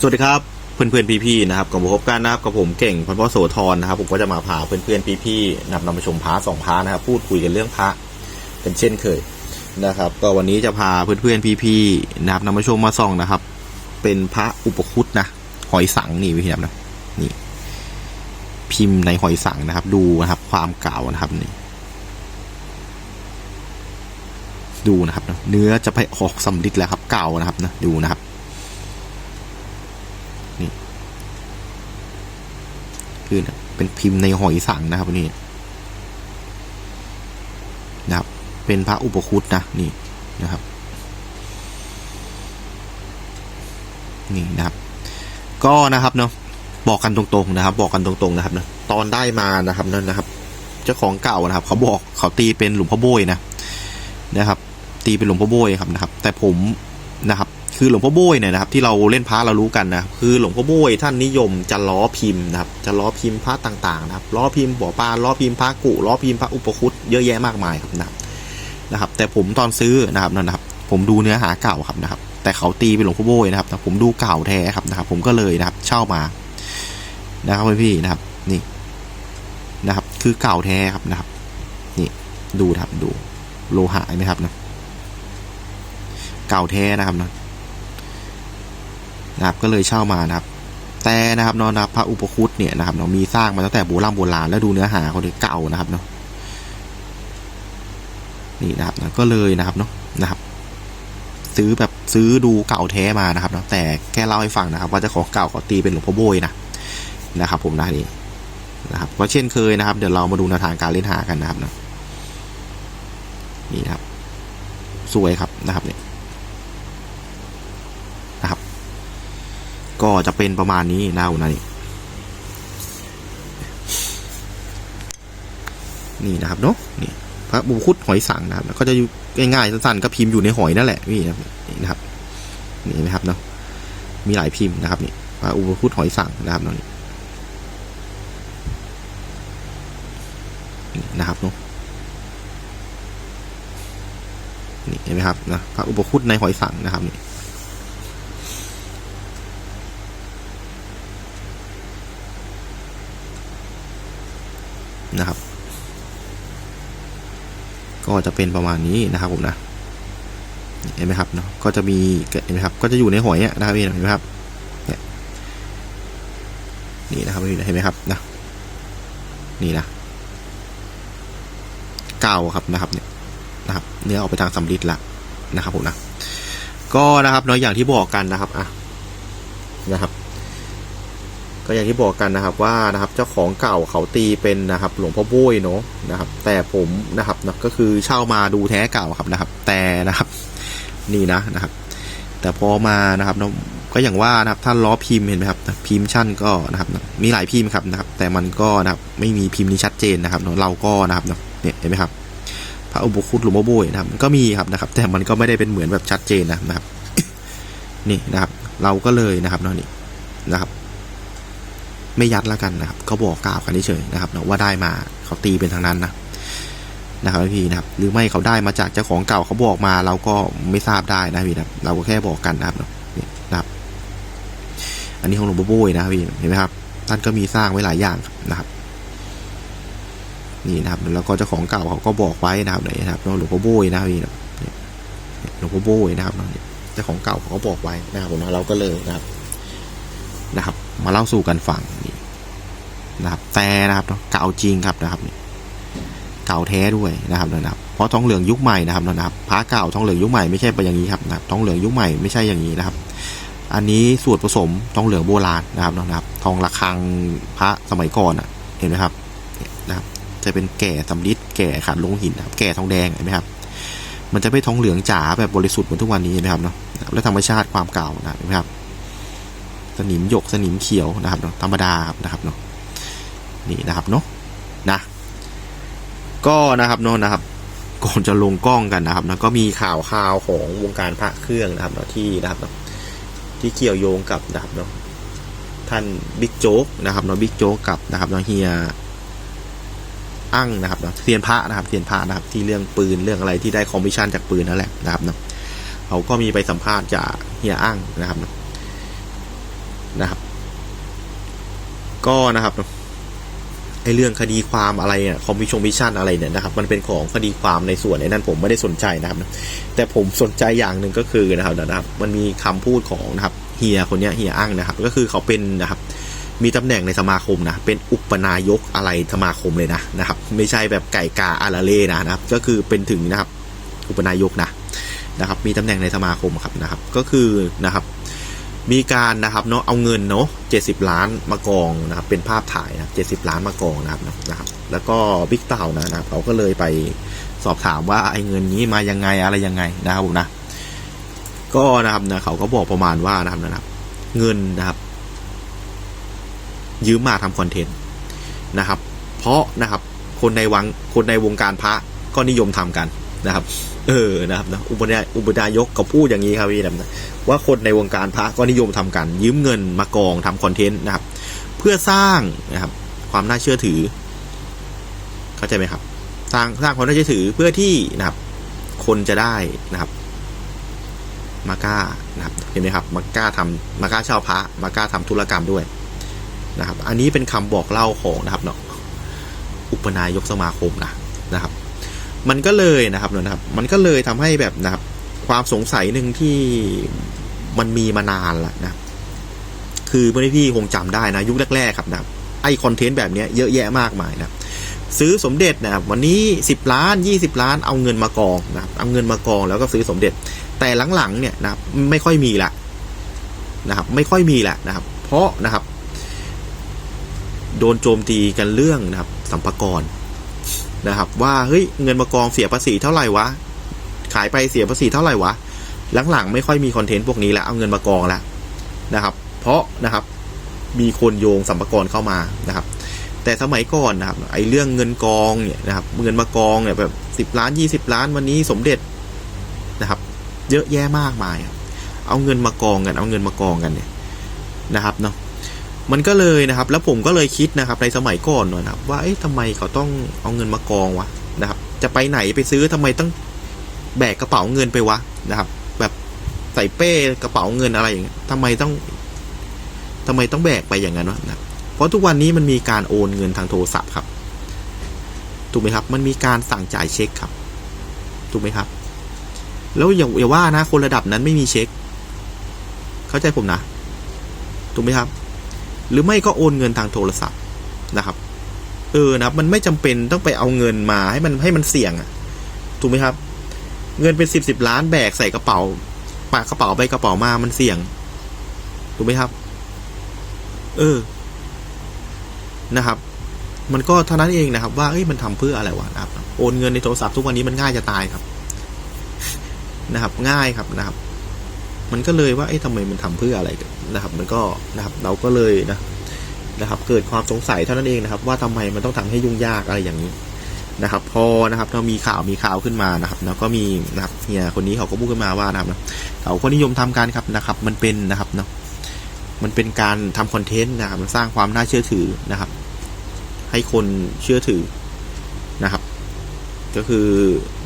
สวัสดีครับเพื่อนเพื่อนๆพี่ๆนะครับกับผมพบกันนะครับกับผมเก่งพันพ่อโสธรนะครับผมก็จะมาพาเพื่อนเพื่อนๆพี่ๆนำนำมาชมพระสองพระนะครับพูดคุยกันเรื่องพระเป็นเช่นเคยนะครับ ก็วันนี้จะพาเพื่อนเพื่อนๆพี่ๆนะครับนำมาชมมาส่องนะครับ เป็นพระอุปคุตนะหอยสังนี่พี่ครับนะนี่ พิมพ์ในหอยสังนะครับ ดูนะครับ ความเก่านะครับนี่ดูนะครับเนื้อจะไปออกสำลิดแล้วครับเก่านะครับนะดูนะครับ คือเป็นพิมพ์ในหอยสังนะครับนี่นะครับ เป็นพระอุปคุตนะนี่นะครับ นี่นะครับ ก็นะครับเนาะบอกกันตรงๆนะครับ บอกกันตรงๆนะครับเนาะตอนได้มานะครับนั่นนะครับ เจ้าของเก่านะครับ เขาบอกเขาตีเป็นหลวงพ่อโบยนะนะครับ ตีเป็นหลวงพ่อโบยครับนะครับ แต่ผมนะครับ คือหลวงพ่อโบยเนี่ยนะครับ ที่เราเล่นพระเรารู้กันนะคือหลวงพ่อโบยท่านนิยมจะล้อพิมพ์นะครับ จะล้อพิมพ์พระต่างๆนะครับล้อพิมพ์บ่อปลาล้อพิมพ์พระกุล้อพิมพ์พระอุปคุตเยอะแยะมากมายครับนะครับนะครับ แต่ผมตอนซื้อนะครับนั่นนะครับ ผมดูเนื้อหาเก่าครับนะครับ แต่เขาตีเป็นหลวงพ่อโบยนะครับแต่ผมดูเก่าแท้ครับนะครับ ผมก็เลยนะครับเช่ามานะครับพี่นะครับนี่นะครับ คือเก่าแท้ครับนะครับ นี่ดูนะครับดู โลหะไหมครับนะเก่าแท้นะครับนะ นะครับก็เลยเช่ามานะครับ แต่นะครับนาะนะครับพระอุปคุตเนี่ยนะครับเนาะมีสร้างมาตั้งแต่โบราณโบราณแล้วดูเนื้อหาเขาเนี่ยเก่านะครับเนาะนี่นะครับนะก็เลยนะครับเนาะนะครับ ซื้อแบบซื้อดูเก่าแท้มานะครับเนาะแต่แค่เล่าให้ฟังนะครับ ว่าจะของเก่าขาตีเป็นหลวงพ่อโบยนะนะครับ ผมนะนี่นะครับก็เช่นเคยนะครับ เดี๋ยวเรามาดูแนวทางการเล่นหากันนะครับนะนี่นะครับ สวยครับนะครับเนี่ย ก็จะเป็นประมาณนี้นะคุณนี่นี่นะครับเนาะนี่พระบุคุดหอยสังนะครับก็จะอยู่ง่ายๆสั้นๆก็พิมพ์อยู่ในหอยนั่นแหละนี่นะครับนี่นะครับเนาะมีหลายพิมพ์นะครับนี่พระอุปคุดหอยสังนะครับเนาะนี่นะครับเนาะนี่เห็นไหมครับนะพระอุปคุตในหอยสังนะครับนี่ นะครับ ก็จะเป็นประมาณนี้นะครับผมนะเห็นไหมครับเนาะก็จะมีเห็นไหมครับ ก็จะอยู่ในหอยนะครับเห็นไหมครับเนี่ยนี่นะครับเห็นไหมครับนะนี่นะเก้าครับนะครับเนี่ยนะครับ เนื้อออกไปทางสำลิดละนะครับผมนะก็นะครับเนาะอย่างที่บอกกันนะครับอะนะครับ ก็อย่างที่บอกกันนะครับว่านะครับเจ้าของเก่าเขาตีเป็นนะครับ หลวงพ่อโบ้ยเนาะนะครับ แต่ผมนะครับนะก็คือเช่ามาดูแท้เก่าครับนะครับ แต่นะครับนี่นะนะครับ แต่พอมานะครับนะก็อย่างว่านะครับท่านล้อพิมพ์เห็นไหมครับพิมพ์ชั่นก็นะครับ มีหลายพิมพ์ครับนะครับ แต่มันก็นะครับไม่มีพิมพ์นี้ชัดเจนนะครับเราก็นะครับเนี่ยเห็นไหมครับ พระอุปคุตหลวงพ่อโบ้ยนะครับก็มีครับนะครับ แต่มันก็ไม่ได้เป็นเหมือนแบบชัดเจนนะครับ นี่นะครับ เราก็เลยนะครับเนาะนี่นะครับ ไม่ยัดแล้วกันนะครับก็บอกกล่าวกันเฉยๆนะครับว่าได้มาเขาตีเป็นทางนั้นนะนะครับพี่นะครับหรือไม่เขาได้มาจากเจ้าของเก่าเขาบอกมาเราก็ไม่ทราบได้นะพี่นะเราก็แค่บอกกันนะครับนี่นะครับ อันนี้ของหลวงปู่โบยนะครับพี่เห็นไหมครับ ท่านก็มีสร้างไว้หลายอย่างนะครับนี่นะครับแล้วก็เจ้าของเก่าเขาก็บอกไว้นะครับเลยนะครับหลวงพ่อโบยนะครับพี่หลวงพ่อโบยนะครับเจ้าของเก่าเขาก็บอกไว้นะครับผมนะเราก็เลยนะครับนะครับ มาเล่าสู่กันฟังนี่นะครับแต่นะครับเก่าจริงครับนะครับเก่าแท้ด้วยนะครับนะครับ เพราะทองเหลืองยุคใหม่นะครับนะครับพระเก่าทองเหลืองยุคใหม่ไม่ใช่เป็นอย่างนี้ครับนะครับทองเหลืองยุคใหม่ไม่ใช่อย่างนี้นะครับ อันนี้สูตรผสมทองเหลืองโบราณนะครับนะครับ ทองระฆังพระสมัยก่อนอะ เห็นไหมครับนะครับ จะเป็นแก่สำลิดแก่ขันลงหินครับแก่ทองแดงเห็นไหมครับ มันจะไม่ทองเหลืองจ๋าแบบบริสุทธิ์เหมือนทุกวันนี้เห็นไหมครับเนาะและธรรมชาติความเก่านะเห็นไหมครับ สนิมหยกสนิมเขียวนะครับเนาะธรรมดาครับนะครับเนาะนี่นะครับเนาะนะก็นะครับเนาะนะครับก่อนจะลงกล้องกันนะครับนะก็มีข่าวข่าวของวงการพระเครื่องนะครับเนาะที่นะครับเนาะที่เกี่ยวโยงกับนะครับเนาะท่านบิ๊กโจ๊กนะครับเนาะบิ๊กโจ๊กกับนะครับเนาะเฮียอั้งนะครับเนาะเซียนพระนะครับเซียนพระนะครับที่เรื่องปืนเรื่องอะไรที่ได้คอมมิชชั่นจากปืนนั่นแหละนะครับเนาะเขาก็มีไปสัมภาษณ์จากเฮียอั้งนะครับเนาะ นะครับ ก็นะครับไอเรื่องคดีความอะไรเนี่ยคอมมิชงมิชชั่นอะไรเนี่ยนะครับมันเป็นของคดีความในส่วนในนั้นผมไม่ได้สนใจนะครับ แต่ผมสนใจอย่างหนึ่งก็คือนะครับนะครับ มันมีคำพูดของนะครับเฮียคนเนี้ยเฮียอั้งนะครับ ก็คือเขาเป็นนะครับ มีตำแหน่งในสมาคมนะเป็นอุปนายกอะไรสมาคมเลยนะนะครับ ไม่ใช่แบบไก่กาอาราเล่นะนะครับ ก็คือเป็นถึงนะครับ อุปนายกนะนะครับ มีตำแหน่งในสมาคมครับนะครับ ก็คือนะครับ มีการนะครับเนาะเอาเงินเนาะเจ็ดสิบล้านมากองนะครับเป็นภาพถ่ายนะเจ็ดสิบล้านมากองนะครับนะครับ แล้วก็บิ๊กเต่านะนะครับเขาก็เลยไปสอบถามว่าไอ้เงินนี้มายังไงอะไรยังไงนะครับผมนะก็นะครับนะเขาก็บอกประมาณว่านะครับนะครับ เงินนะครับ ยืมมาทำคอนเทนต์นะครับ เพราะนะครับ คนในวังคนในวงการพระก็นิยมทำกันนะครับ เออนะครับนะอุปนายอุปนายกก็พูดอย่างนี้ครับพี่นะ ว่าคนในวงการพระก็นิยมทำกันยืมเงินมากองทำคอนเทนต์นะครับ เพื่อสร้างนะครับ ความน่าเชื่อถือ เข้าใจไหมครับ สร้างสร้างความน่าเชื่อถือเพื่อที่นะครับ คนจะได้นะครับ มากล้านะครับเห็นไหมครับ มากล้าทำมากล้าเช่าพระมากล้าทำธุรกรรมด้วยนะครับ อันนี้เป็นคำบอกเล่าของนะครับเนาะอุปนายกสมาคมนะนะครับ มันก็เลยนะครับนะครับ มันก็เลยทำให้แบบนะครับ ความสงสัยหนึ่งที่ มันมีมานานแล้วนะ คือเมื่อพี่คงจำได้นะ ยุคแรกๆครับนะไอคอนเทนต์แบบนี้เยอะแยะมากมายนะซื้อสมเด็จนะครับวันนี้สิบล้านยี่สิบล้านเอาเงินมากองนะครับเอาเงินมากองแล้วก็ซื้อสมเด็จ แต่หลังๆเนี่ยนะครับไม่ค่อยมีละนะครับ ไม่ค่อยมีแหละนะครับ เพราะนะครับ โดนโจมตีกันเรื่องนะครับ สัมภาระนะครับ ว่าเฮ้ยเงินมากองเสียภาษีเท่าไหร่วะขายไปเสียภาษีเท่าไหร่วะ หลังๆไม่ค่อยมีคอนเทนต์พวกนี้แล้วเอาเงินมากองแล้วนะครับ เพราะนะครับมีคนโยงสัมภารเข้ามานะครับ แต่สมัยก่อนนะครับไอ้เรื่องเงินกองเนี่ยนะครับเงินมากองเนี่ยแบบสิบล้านยี่สิบล้านวันนี้สมเด็จนะครับ เยอะแยะมากมาย เอาเงินมากองกัน เอาเงินมากองกันเนี่ยนะครับเนาะมันก็เลยนะครับ แล้วผมก็เลยคิดนะครับ ในสมัยก่อนหน่อยนะครับ ว่าเอ๊ะทำไมเขาต้องเอาเงินมากองวะนะครับ จะไปไหนไปซื้อทำไมต้องแบกกระเป๋าเงินไปวะนะครับ ใส่เป้กระเป๋าเงินอะไรอย่างเงี้ยทำไมต้องทำไมต้องแบกไปอย่างนั้นวะนะเพราะทุกวันนี้มันมีการโอนเงินทางโทรศัพท์ครับ ถูกไหมครับ มันมีการสั่งจ่ายเช็คครับ ถูกไหมครับ แล้วอย่าอย่าว่านะ คนระดับนั้นไม่มีเช็ค เข้าใจผมนะ ถูกไหมครับ หรือไม่ก็โอนเงินทางโทรศัพท์นะครับเออนะมันไม่จำเป็นต้องไปเอาเงินมาให้มันให้มันเสี่ยงอะ ถูกไหมครับ เงินเป็นสิบสิบล้านแบกใส่กระเป๋า ปากกระเป๋าไปกระเป๋ามามันเสี่ยงถูกไหมครับ เออ นะครับ มันก็เท่านั้นเองนะครับ ว่าเอ้ยมันทำเพื่ออะไรวะนะครับ โอนเงินในโทรศัพท์ทุกวันนี้มันง่ายจะตายครับ นะครับ ง่ายครับนะครับ มันก็เลยว่าเอ๊ะทำไมมันทำเพื่ออะไรนะครับ มันก็นะครับ เราก็เลยนะนะครับ เกิดความสงสัยเท่านั้นเองนะครับ ว่าทำไมมันต้องทำให้ยุ่งยากอะไรอย่างนี้นะครับ พอนะครับเรามีข่าวมีข่าวขึ้นมานะครับ แล้วก็มีนะครับ เฮียคนนี้เขาก็พูดขึ้นมาว่านะครับเขาก็นิยมทำกันครับนะครับ มันเป็นนะครับเนาะมันเป็นการทำคอนเทนต์นะครับมันสร้างความน่าเชื่อถือนะครับ ให้คนเชื่อถือนะครับ ก็คือ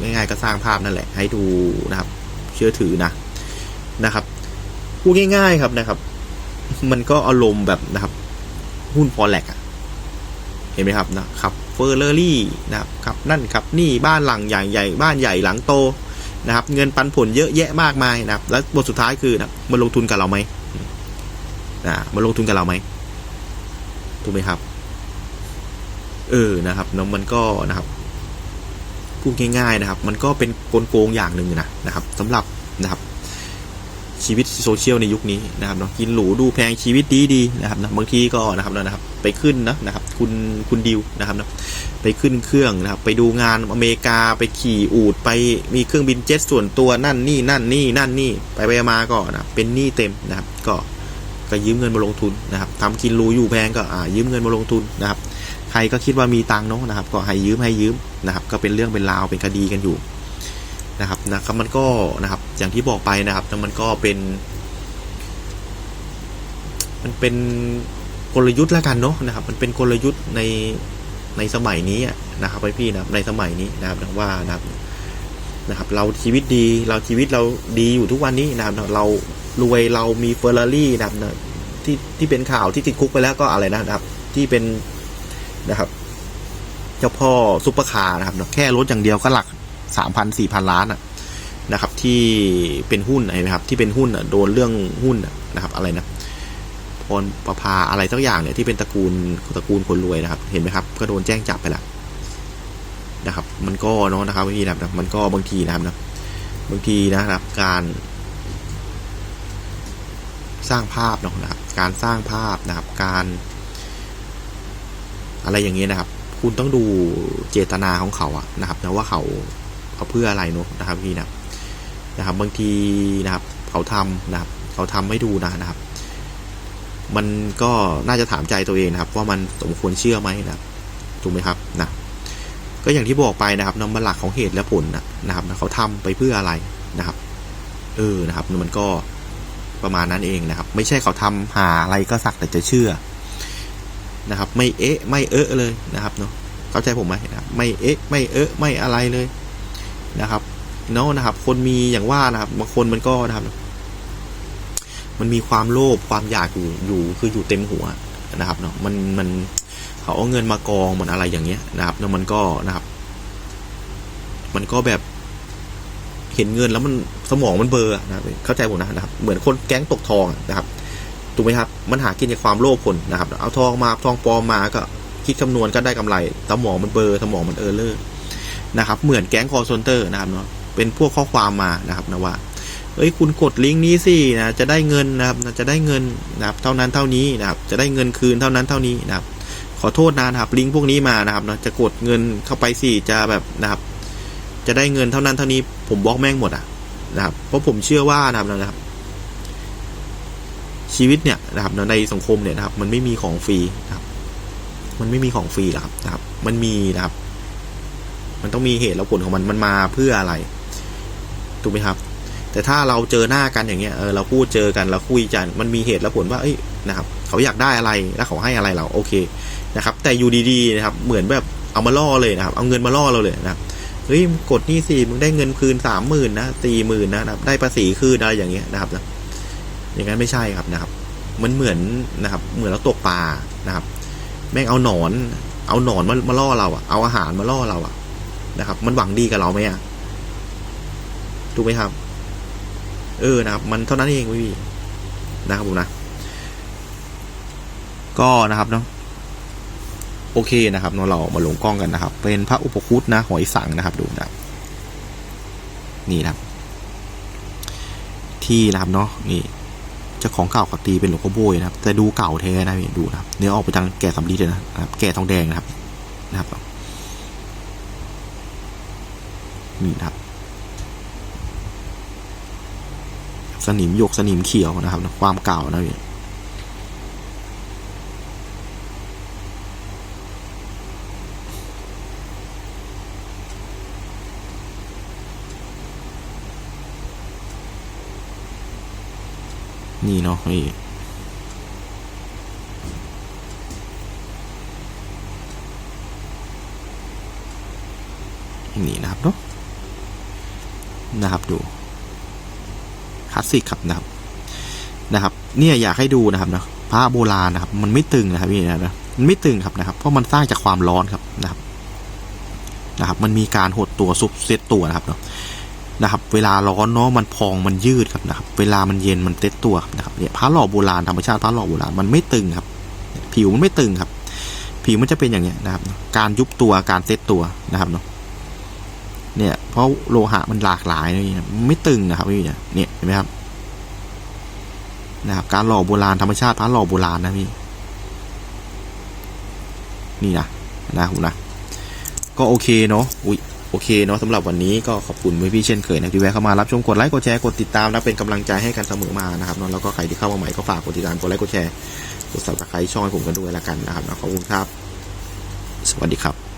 ง่ายๆก็สร้างภาพนั่นแหละ ให้ดูนะครับ เชื่อถือนะนะครับพูดง่ายๆครับนะครับ มันก็อารมณ์แบบนะครับ หุ้นฟอร์แลกอะเห็นไหมครับนะครับเฟอร์เรอรี่นะครับ ครับนั่นครับ นี่บ้านหลังใหญ่ใหญ่บ้านใหญ่หลังโต นะครับ เงินปันผลเยอะแยะมากมายนะครับ แล้วบทสุดท้ายคือนะมันลงทุนกับเราไหมนะมันลงทุนกับเราไหมถูกไหมครับ เออนะครับเนาะมันก็นะครับพูดง่ายๆนะครับ มันก็เป็นโกงอย่างหนึ่งนะนะครับสำหรับนะครับ ชีวิตโซเชียลในยุคนี้นะครับเนาะกินหรูดูแพงชีวิตดีดีนะครับนะบางทีก็นะครับนะครับ ไปขึ้นนะนะครับ คุณคุณดิวนะครับนะไปขึ้นเครื่องนะครับ ไปดูงานอเมริกาไปขี่อูดไปมีเครื่องบินเจ็ตส่วนตัวนั่นนี่นั่นนี่นั่นนี่ไปไปมาก็นะเป็นหนี้เต็มนะครับ ก็ก็ยืมเงินมาลงทุนนะครับทำกินหรูอยู่แพงก็อ่ายืมเงินมาลงทุนนะครับ ใครก็คิดว่ามีตังค์เนาะนะครับ ก็ให้ยืมให้ยืมนะครับ ก็เป็นเรื่องเป็นราวเป็นคดีกันอยู่ นะครับนะครับมันก็นะครับอย่างที่บอกไปนะครับมันก็เป็น มันเป็นกลยุทธ์ล้วกันเนาะนะครับ มันเป็นกลยุทธ์ในในสมัยนี้นะครับพี่นะในสมัยนี้นะครับว่านะครับนะครับ เราชีวิตดีเราชีวิตเราดีอยู่ทุกวันนี้นะครับเรารวยเรามีเฟอร์รารี่นะครับที่ที่เป็นข่าวที่ติดคุกไปแล้วก็อะไรนะครับ ที่เป็นนะครับ เจ้าพ่อซุปเปอร์คาร์นะครับแค่รถอย่างเดียวก็หลัก สามพันสี่พันล้านอะนะครับ ที่เป็นหุ้นเห็นไหมครับ ที่เป็นหุ้นอะโดนเรื่องหุ้นนะครับ อะไรนะพรประภาอะไรสักอย่างเนี่ยที่เป็นตระกูลตระกูลคนรวยนะครับ เห็นไหมครับ ก็โดนแจ้งจับไปแล้วนะครับ มันก็เนาะนะครับพี่นะครับมันก็บางทีนะครับนะบางทีนะครับ การสร้างภาพเนาะนะครับ การสร้างภาพนะครับ การ อะไรอย่างเงี้ยนะครับ คุณต้องดูเจตนาของเขาอะนะครับนะว่าเขา เขาเพื่ออะไรเนาะนะครับพี่นะนะครับ บางทีนะครับ เขาทำนะครับ เขาทำไม่ดูนะนะครับ มันก็น่าจะถามใจตัวเองนะครับ ว่ามันสมควรเชื่อไหมนะถูกไหมครับนะก็อย่างที่บอกไปนะครับนำมาหลักของเหตุและผลนะนะครับเขาทำไปเพื่ออะไรนะครับ เออนะครับ มันก็ประมาณนั้นเองนะครับ ไม่ใช่เขาทำหาอะไรก็สักแต่จะเชื่อนะครับ ไม่เอ๊ะ ไม่เอ๊ะเลยนะครับเนาะเข้าใจผมไหมนะไม่เอ๊ะ ไม่เอ๊ะ ไม่อะไรเลย นะครับเนาะนะครับ คนมีอย่างว่านะครับบางคนมันก็นะครับ มันมีความโลภความอยากอยู่อยู่คืออยู่เต็มหัวนะครับเนาะมันมันเขาเอาเงินมากองมันอะไรอย่างเงี้ยนะครับแล้วมันก็นะครับ มันก็แบบเห็นเงินแล้วมันสมองมันเบลอร์นะครับเข้าใจผมนะนะครับ เหมือนคนแก๊งตกทองนะครับถูกไหมครับ มันหากินจากความโลภคนนะครับ เอาทองมาทองปลอมมาก็คิดคำนวณก็ได้กำไร สมองมันเบลอร์สมองมันเออเลอร์ นะครับ เหมือนแก๊งคอร์เซนเตอร์นะครับเนาะเป็นพวกข้อความมานะครับนะว่าเอ้ยคุณกดลิงก์นี้สินะจะได้เงินนะครับจะได้เงินนะครับเท่านั้นเท่านี้นะครับจะได้เงินคืนเท่านั้นเท่านี้นะครับ ขอโทษนะครับลิงก์พวกนี้มานะครับเนาะจะกดเงินเข้าไปสิจะแบบนะครับ จะได้เงินเท่านั้นเท่านี้ผมบล็อกแม่งหมดอะนะครับเพราะผมเชื่อว่านะครับนะครับ ชีวิตเนี่ยนะครับในสังคมเนี่ยนะครับ มันไม่มีของฟรีนะครับ มันไม่มีของฟรีหรอกครับนะครับ มันมีนะครับ มันต้องมีเหตุและผลของมันมันมาเพื่ออะไรถูกไหมครับ แต่ถ้าเราเจอหน้ากันอย่างเงี้ยเออเราพูดเจอกันเราคุยกันมันมีเหตุและผลว่าเอ้ยนะครับ เขาอยากได้อะไรแล้วเขาให้อะไรเราโอเคนะครับ แต่อยู่ดีๆนะครับ เหมือนแบบเอามาล่อเลยนะครับ เอาเงินมาล่อเราเลยนะครับเฮ้ยกดนี่สิมึงได้เงินคืนสามหมื่นนะสี่หมื่นนะครับ ได้ภาษีคืนอะไรอย่างเงี้ยนะครับนะอย่างนั้นไม่ใช่ครับนะครับ มันเหมือนนะครับ เหมือนเราตกปลานะครับ แม่งเอาหนอน เอาหนอนมามาล่อเราอะเอาอาหารมาล่อเราอะ นะครับ มันหวังดีกับเราไหมอะถูกไหมครับ เออนะครับ มันเท่านั้นเองพี่นะครับผมนะ ก็นะครับเนาะโอเคนะครับเนาะเรามาลงกล้องกันนะครับ เป็นพระอุปคุตนะหอยสังนะครับดูนะนี่นะครับ ที่นะครับเนาะนี่เจ้าของเก่าเขาตีเป็นหลวงพ่อโบยนะครับ แต่ดูเก่าแท้นะพี่ดูนะครับ เนื้อออกไปทางแก่สำลีเลยนะครับ แก่ทองแดงนะครับ นะครับ นี่นะครับ สนิมหยกสนิมเขียวนะครับ ความเก่านะพี่นี่เนาะนี่นี่นะครับเนาะ นะครับดูคลาสสิกครับนะครับนะครับ เนี่ยอยากให้ดูนะครับนะพระโบราณนะครับ มันไม่ตึงนะครับพี่นะมันไม่ตึงครับนะครับ เพราะมันสร้างจากความร้อนครับนะครับ นะครับ มันมีการหดตัวซุบเซตตัวนะครับเนาะนะครับ เวลาร้อนเนาะมันพองมันยืดครับนะครับ เวลามันเย็นมันเซตตัวครับนะครับเนี่ยพระหล่อโบราณธรรมชาติพระหล่อโบราณมันไม่ตึงครับ ผิวมันไม่ตึงครับ ผิวมันจะเป็นอย่างเงี้ยนะครับ การยุบตัวการเซตตัวนะครับเนาะ เนี่ยเพราะโลหะมันหลากหลายนะไม่ตึงนะครับพี่เนี่ยเห็นไหมครับนะครับการหล่อโบราณธรรมชาติพระหล่อโบราณนะพี่นี่นะนะครับนะก็โอเคเนาะอุ้ยโอเคเนาะสำหรับวันนี้ก็ขอบคุณพี่เช่นเคยนะที่แวะเข้ามารับชมกดไลค์กดแชร์กดติดตามนะเป็นกำลังใจให้กันเสมอมานะครับเนาะแล้วก็ใครที่เข้ามาใหม่ก็ฝากกดติดตามกดไลค์กดแชร์กดซับสไครต์ช่องให้ผมกันด้วยละกันนะครับนะขอบคุณครับ สวัสดีครับ